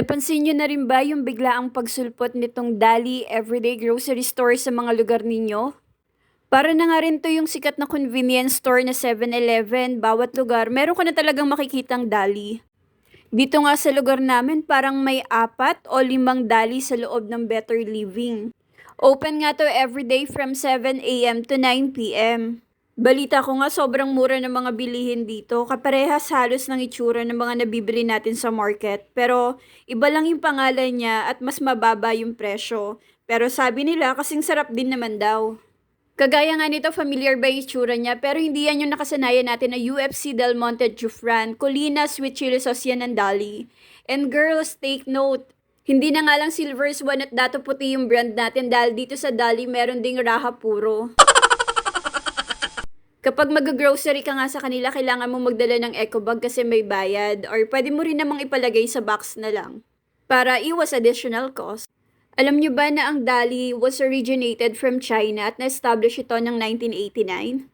Napansin niyo na rin ba yung biglaang pagsulpot nitong Dali Everyday Grocery Store sa mga lugar ninyo? Para na nga rin to yung sikat na convenience store na 7-Eleven, bawat lugar meron ka na talagang makikitang Dali. Dito nga sa lugar namin parang may apat o limang Dali sa loob ng Better Living. Open nga to everyday from 7 a.m. to 9 p.m. Balita ko nga sobrang mura ng mga bilihin dito, kaparehas halos ng itsura ng mga nabibili natin sa market. Pero iba lang yung pangalan niya at mas mababa yung presyo. Pero sabi nila kasing sarap din naman daw. Kagaya nga nito, familiar ba yung itsura niya? Pero hindi yan yung nakasanayan natin na UFC Del Monte Jufran, Colina Sweet Chili Sauce yan ng Dali. And girls, take note, hindi na nga lang Silver Swan at Dato Puti yung brand natin dahil dito sa Dali meron ding Raha Puro. Kapag mag-grocery ka nga sa kanila, kailangan mo magdala ng eco bag kasi may bayad or pwede mo rin namang ipalagay sa box na lang para iwas additional cost. Alam nyo ba na ang Dali was originated from China at na-establish ito ng 1989?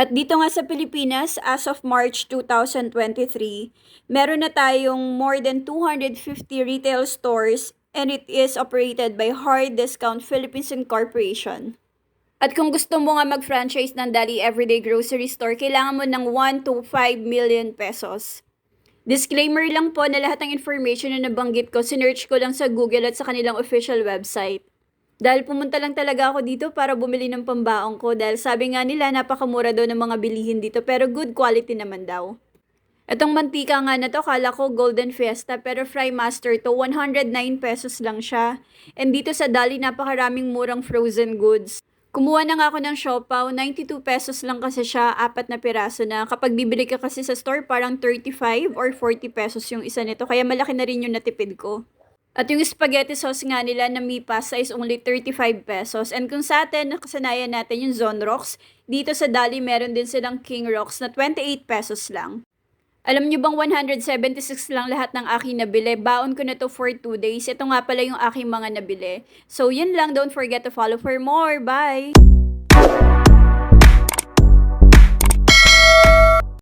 At dito nga sa Pilipinas, as of March 2023, meron na tayong more than 250 retail stores and it is operated by Hard Discount Philippines Incorporation. At kung gusto mo nga mag-franchise ng Dali Everyday Grocery Store, kailangan mo ng 1 to 5 million pesos. Disclaimer lang po na lahat ng information na nabanggit ko, sinearch ko lang sa Google at sa kanilang official website. Dahil pumunta lang talaga ako dito para bumili ng pambaong ko dahil sabi nga nila napakamura daw ng mga bilihin dito pero good quality naman daw. Itong mantika nga na to, kala ko Golden Fiesta pero Fry Master to, 109 pesos lang siya. And dito sa Dali, napakaraming murang frozen goods. Kumuha na nga ako ng siopaw, 92 pesos lang kasi siya, apat na piraso na. Kapag bibili ka kasi sa store, parang 35 or 40 pesos yung isa nito. Kaya malaki na rin yung natipid ko. At yung spaghetti sauce nga nila na Mipas is only 35 pesos. And kung sa atin, nakasanayan natin yung Zone Rocks, dito sa Dali meron din silang King Rocks na 28 pesos lang. Alam nyo bang 176 lang lahat ng aking nabili? Baon ko na to for 2 days. Ito nga pala yung aking mga nabili. So, yun lang. Don't forget to follow for more. Bye!